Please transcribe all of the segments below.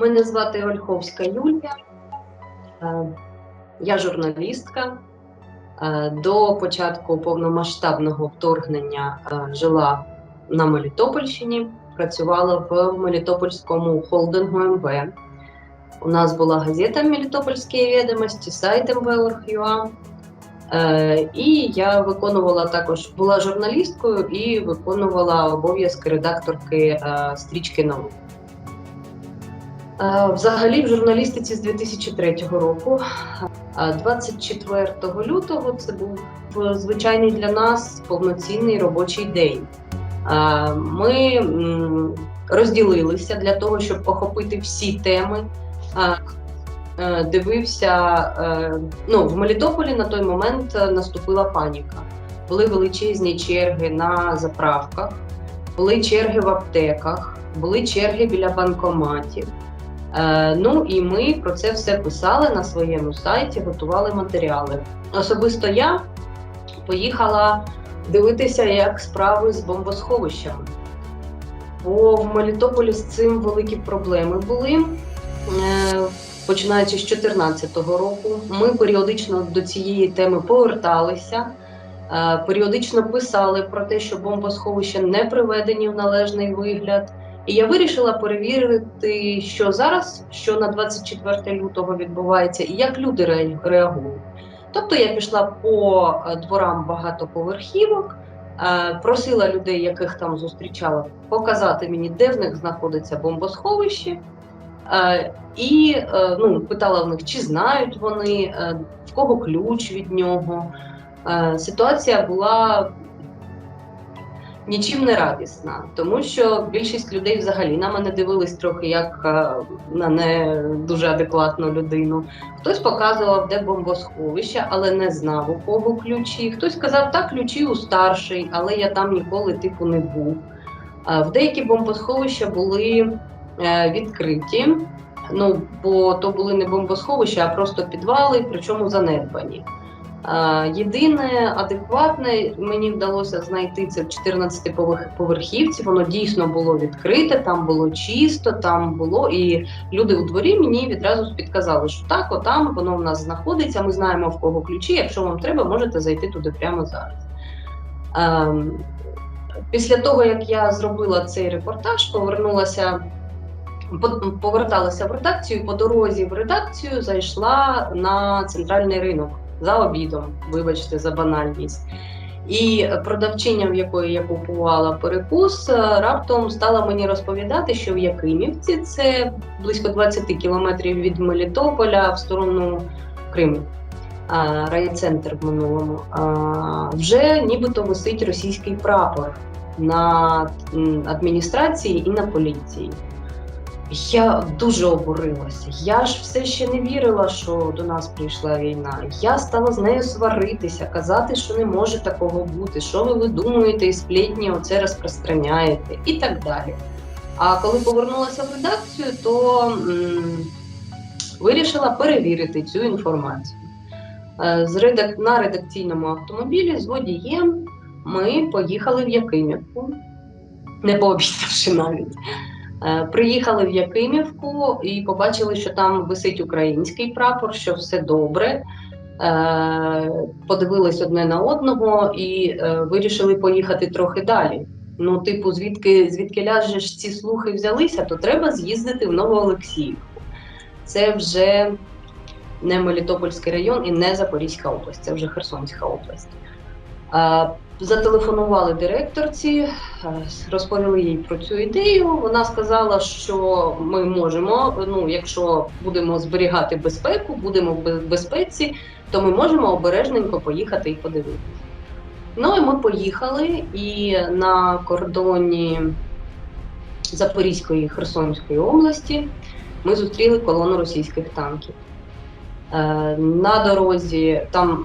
Мене звати Ольховська Юлія, Е, я журналістка. Е, До початку повномасштабного вторгнення е, жила на Мелітопольщині, працювала в Мелітопольському холдингу МВ. У нас була газета Мелітопольські відомості, сайт МВ.Орг.ЮА. І я виконувала також, була журналісткою і виконувала обов'язки редакторки стрічки новин. Е, Взагалі в журналістиці з 2003 року. Е, 24 лютого це був е, звичайний для нас повноцінний робочий день. Е, Ми розділилися для того, щоб охопити всі теми. Е, е, Дивився е, ну, в Мелітополі на той момент е, наступила паніка. Були величезні черги на заправках, були черги в аптеках, були черги біля банкоматів. Е, ну і ми про це все писали на своєму сайті, готували матеріали. Особисто я поїхала дивитися, як справи з бомбосховищами. Бо в Мелітополі з цим великі проблеми були. Е, Починаючи з 2014 року, ми періодично до цієї теми поверталися, е, періодично писали про те, що бомбосховища не приведені в належний вигляд. І я вирішила перевірити, що зараз, що на 24 лютого відбувається, і як люди ре- реагують. Тобто я пішла по е, дворам багатоповерхівок, е, просила людей, яких там зустрічала, показати мені, де в них знаходиться бомбосховище. Е, І ну, питала в них, чи знають вони, в кого ключ від нього. Ситуація була нічим не радісна, тому що більшість людей взагалі на мене дивились трохи як е, на не дуже адекватну людину. Хтось показував, де бомбосховище, але не знав, у кого ключі. Хтось казав, так, ключі у старший, але я там ніколи типу не був. Е, В деякі бомбосховища були е, відкриті. Ну, бо то були не бомбосховища, а просто підвали, причому занедбані. Єдине адекватне мені вдалося знайти це в 14 поверхівці. Воно дійсно було відкрите, там було чисто, там було і люди у дворі мені відразу підказали, що так, отам воно в нас знаходиться. Ми знаємо в кого ключі. Якщо вам треба, можете зайти туди прямо зараз. Ем, Після того, як я зробила цей репортаж, повернулася поверталася в редакцію. По дорозі в редакцію зайшла на центральний ринок за обідом, вибачте, за банальність. І продавчиня, в якої я купувала перекус, е, раптом стала мені розповідати, що в Якимівці це близько 20 кілометрів від Мелітополя в сторону Криму. а, Райцентр в минулому вже нібито висить російський прапор на адміністрації і на поліції. Я дуже обурилася. Я ж все ще не вірила, що до нас прийшла війна. Я стала з нею сваритися, казати, що не може такого бути, що ви видумуєте і сплетні оце розпространяєте і так далі. А коли повернулася в редакцію, то м, вирішила перевірити цю інформацію. Е, З редак... На редакційному автомобілі з водієм ми поїхали в Якимівку, не пообіцявши навіть. Е, Приїхали в Якимівку і побачили, що там висить український прапор, що все добре. Е, Подивились одне на одного і е, вирішили поїхати трохи далі. Ну, типу, звідки звідки ляже ж ці слухи взялися, то треба з'їздити в Новоолексіївку. Це вже не Мелітопольський район і не Запорізька область, це вже Херсонська область. Зателефонували директорці, е, розповіли їй про цю ідею. Вона сказала, що ми можемо, ну якщо будемо зберігати безпеку, будемо в безпеці, то ми можемо обережненько поїхати і подивитися. Ну і ми поїхали, і на кордоні Запорізької і Херсонської області ми зустріли колону російських танків. Е, На дорозі там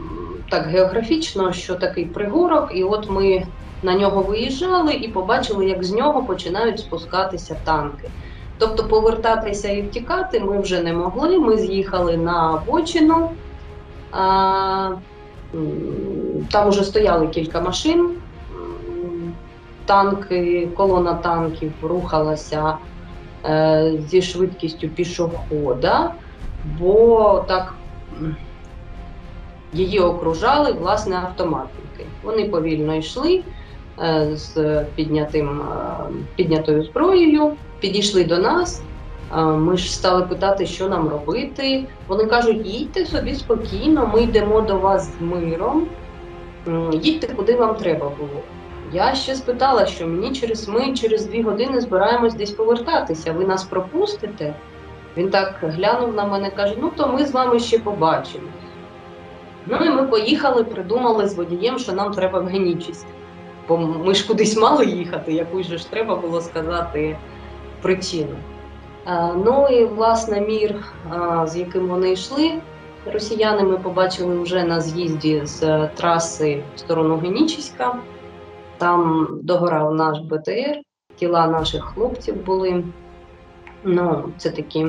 так географічно, що такий пригорок, і от ми на нього виїжджали і побачили, як з нього починають спускатися танки. Тобто повертатися і втікати ми вже не могли. Ми з'їхали на обочину. А, там уже стояли кілька машин. Танки, колона танків рухалася е, зі швидкістю пішохода, бо так її окружали власне автоматники. Вони повільно йшли е, з піднятим, е, піднятою зброєю, підійшли до нас. Е, Ми ж стали питати, що нам робити. Вони кажуть, їдьте собі спокійно, ми йдемо до вас з миром, їдьте куди вам треба було. Я ще спитала, що мені через ми через дві години збираємось десь повертатися. Ви нас пропустите? Він так глянув на мене, каже: ну то ми з вами ще побачимо. Ну і ми поїхали, придумали з водієм, що нам треба в Генічість. Бо ми ж кудись мали їхати, же ж треба було сказати причину. Е, Ну і власне мір, е, з яким вони йшли, росіяни ми побачили вже на з'їзді з траси в сторону Генічіська. Там догорав наш БТР, тіла наших хлопців були. Ну, це такі,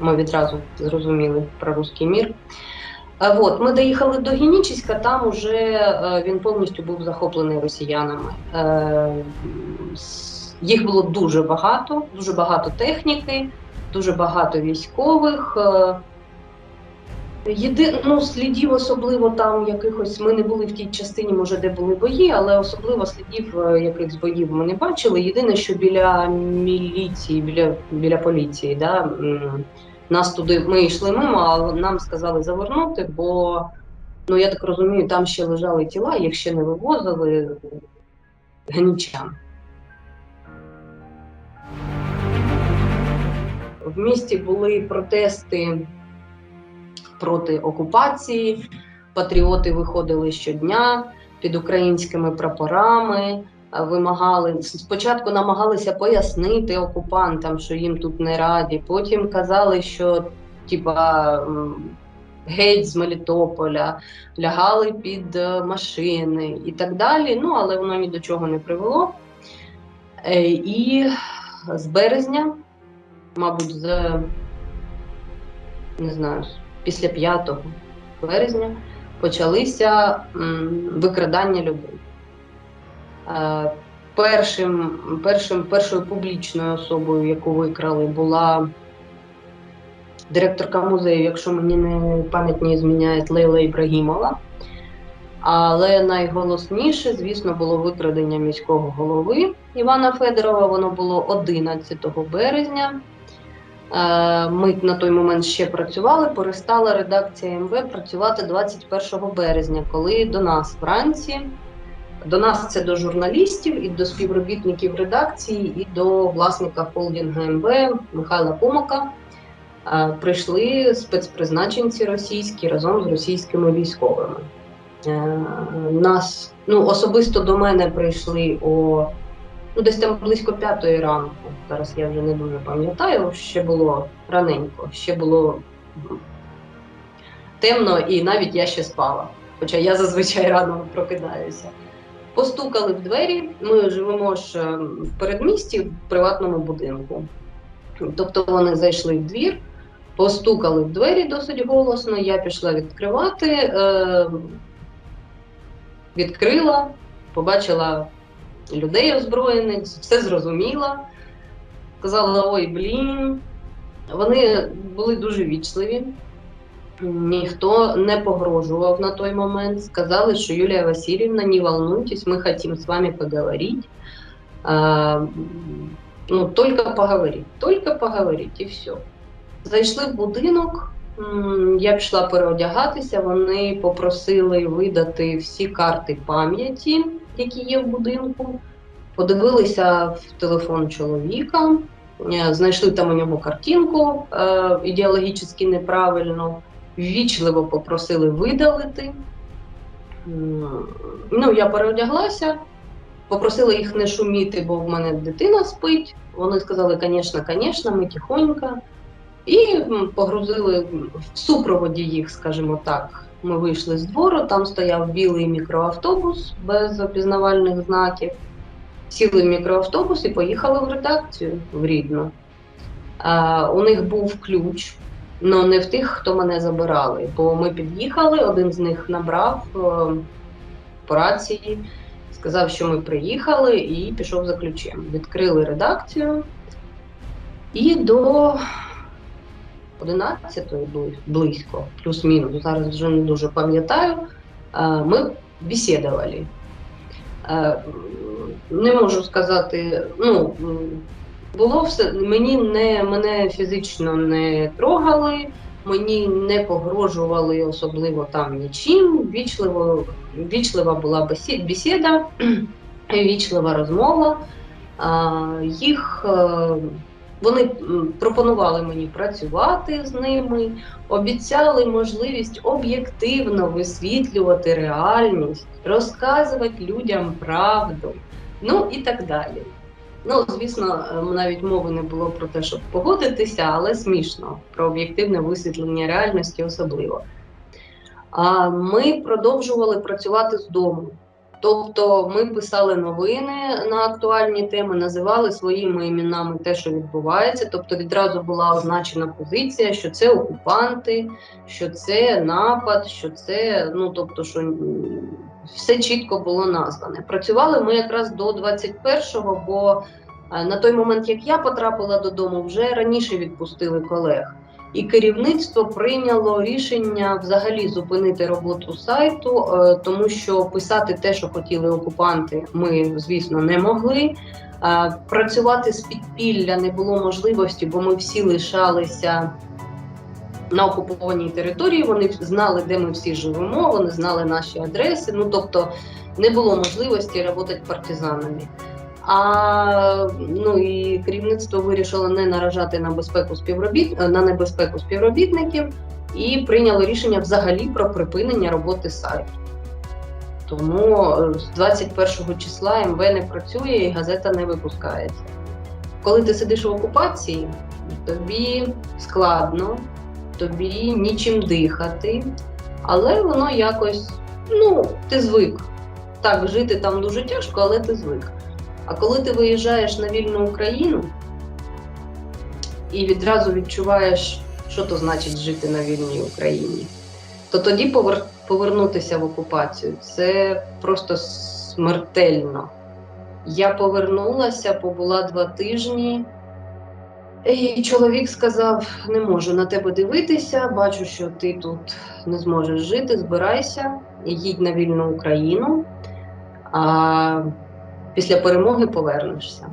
ми відразу зрозуміли про руський мір. От ми доїхали до Генічіська, там уже е, він повністю був захоплений росіянами. Їх було дуже багато, дуже багато техніки, дуже багато військових. Е, Єди... ну, слідів особливо там якихось. Ми не були в тій частині, може, де були бої, але особливо слідів е, якихось боїв ми не бачили. Єдине, що біля міліції, біля, біля поліції, да, нас туди ми йшли мимо, але нам сказали завернути, бо ну я так розумію, там ще лежали тіла, їх ще не вивозили генічан. В місті були протести проти окупації. Патріоти виходили щодня під українськими прапорами, а, вимагали спочатку намагалися пояснити окупантам, що їм тут не раді. Потім казали, що типа геть з Мелітополя, лягали під е, машини і так далі. Ну але воно ні до чого не привело. Е, І з березня, мабуть, з не знаю, після 5 березня почалися викрадання людей. Е, першим, першим, першою публічною особою, яку викрали, була директорка музею, якщо мені не пам'ять не зміняє, Лейла Ібрагімова. Але найголосніше, звісно, було викрадення міського голови Івана Федорова. Воно було 11 березня. Е, Ми на той момент ще працювали. Перестала редакція МВ працювати 21 березня, коли до нас вранці, до нас це до журналістів і до співробітників редакції, і до власника холдингу МВ Михайла Помака. е, Прийшли спецпризначенці російські разом з російськими військовими. Е, Нас ну особисто до мене прийшли о ну, десь там близько п'ятої ранку. Зараз я вже не дуже пам'ятаю, ще було раненько, ще було темно, і навіть я ще спала. Хоча я зазвичай рано прокидаюся. Постукали в двері. Ми живемо ж е, в передмісті в приватному будинку. Тобто вони зайшли в двір, постукали в двері досить голосно. Я пішла відкривати, е, відкрила, побачила людей озброєних, все зрозуміла. Сказала: ой, блін. Вони були дуже вічливі. Ніхто не погрожував на той момент. Сказали, що Юлія Васильівна, не волнуйтесь, ми хотим з вами поговорити. А, ну, тільки поговорити, тільки поговорити, і все. Зайшли в будинок, я пішла переодягатися, вони попросили видати всі карти пам'яті, які є в будинку. Подивилися в телефон чоловіка, е, знайшли там у нього картинку е, ідеологічно неправильно, ввічливо попросили видалити. Ну, я переодяглася, попросила їх не шуміти, бо в мене дитина спить. Вони сказали, звісно, звісно, ми тихонько. І погрузили в супроводі їх, скажімо так. Ми вийшли з двору, там стояв білий мікроавтобус без опізнавальних знаків. Сіли в мікроавтобус і поїхали в редакцію в Рідну. А, у них був ключ, але не в тих, хто мене забирали. Бо ми під'їхали, один з них набрав е, по рації, сказав, що ми приїхали, і пішов за ключем. Відкрили редакцію. І до 11-ї близько, плюс-мінус, зараз вже не дуже пам'ятаю, е, ми бесідували. Е, Не можу сказати, ну, було все, мені не, мене фізично не трогали, мені не погрожували особливо там нічим. Вічливо, вічлива була бесі- бесіда, вічлива розмова. А, їх е, вони пропонували мені працювати з ними, обіцяли можливість об'єктивно висвітлювати реальність, розказувати людям правду, ну і так далі. Ну, звісно, навіть мови не було про те, щоб погодитися, але смішно про об'єктивне висвітлення реальності особливо. А ми продовжували працювати з дому. Тобто ми писали новини на актуальні теми, називали своїми іменами те, що відбувається. Тобто відразу була означена позиція, що це окупанти, що це напад, що це ну тобто, що все чітко було назване. Працювали ми якраз до 21-го, бо е, на той момент, як я потрапила додому, вже раніше відпустили колег. І керівництво прийняло рішення взагалі зупинити роботу сайту, е, тому що писати те, що хотіли окупанти, ми, звісно, не могли. Е, Працювати з підпілля не було можливості, бо ми всі лишалися на окупованій території. Вони знали, де ми всі живемо, вони знали наші адреси. Ну тобто не було можливості працювати партизанами. А ну і керівництво вирішило не наражати на безпеку співробіт на небезпеку співробітників і прийняло рішення взагалі про припинення роботи сайту. Тому е, з 21 числа МВ не працює і газета не випускається. Коли ти сидиш в окупації, тобі складно, тобі нічим дихати, але воно якось, ну, ти звик. Так, жити там дуже тяжко, але ти звик. А коли ти виїжджаєш на вільну Україну і відразу відчуваєш, що то значить жити на вільній Україні, то тоді повер... повернутися в окупацію це просто смертельно. Я повернулася, побула два тижні, і чоловік сказав: не можу на тебе дивитися, бачу, що ти тут не зможеш жити, збирайся, їдь на вільну Україну. А після перемоги повернешся.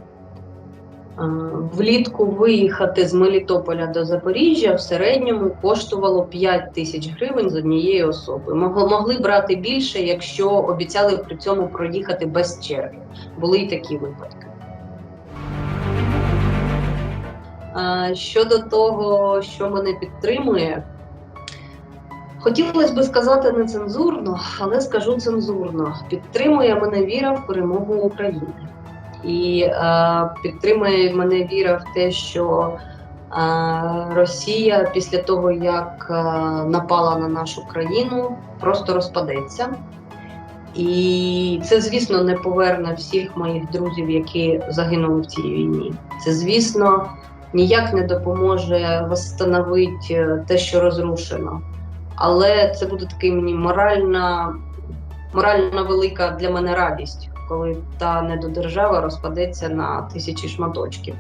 Влітку виїхати з Мелітополя до Запоріжжя в середньому коштувало 5 тисяч гривень з однієї особи. Могли, брати більше, якщо обіцяли при цьому проїхати без черги. Були і такі випадки. Щодо того, що мене підтримує, Хотілося би сказати нецензурно, але скажу цензурно. Підтримує мене віра в перемогу України. І е, підтримує мене віра в те, що е, Росія після того, як е, напала на нашу країну, просто розпадеться. І це, звісно, не поверне всіх моїх друзів, які загинули в цій війні. Це, звісно, ніяк не допоможе встановити те, що розрушено але це буде такий мені моральна, моральна велика для мене радість, коли та недодержава розпадеться на тисячі шматочків.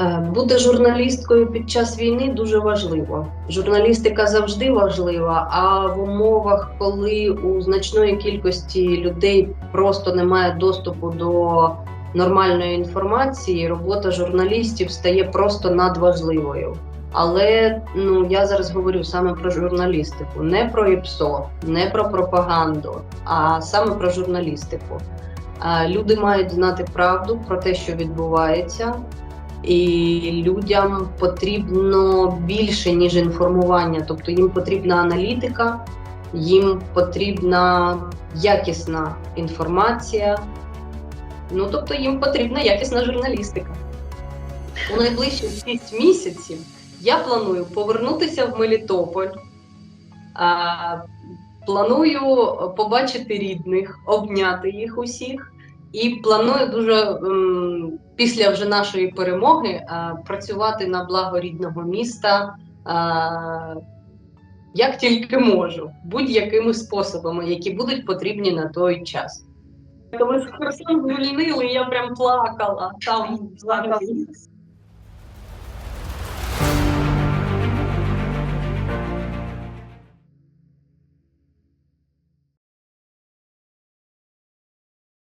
Е, Бути журналісткою під час війни дуже важливо. Журналістика завжди важлива, а в умовах, коли у значної кількості людей просто немає доступу до нормальної інформації, робота журналістів стає просто надважливою. Але ну я зараз говорю саме про журналістику, не про ІПСО, не про пропаганду, а саме про журналістику. Люди мають знати правду про те, що відбувається, і людям потрібно більше ніж інформування, тобто їм потрібна аналітика, їм потрібна якісна інформація. Ну тобто їм потрібна якісна журналістика. У найближчі 6 місяців. Я планую повернутися в Мелітополь. Планую побачити рідних, обняти їх усіх. І планую дуже після вже нашої перемоги працювати на благо рідного міста як тільки можу, будь-якими способами, які будуть потрібні на той час. Коли Херсон звільнили, я прям плакала там взагалі.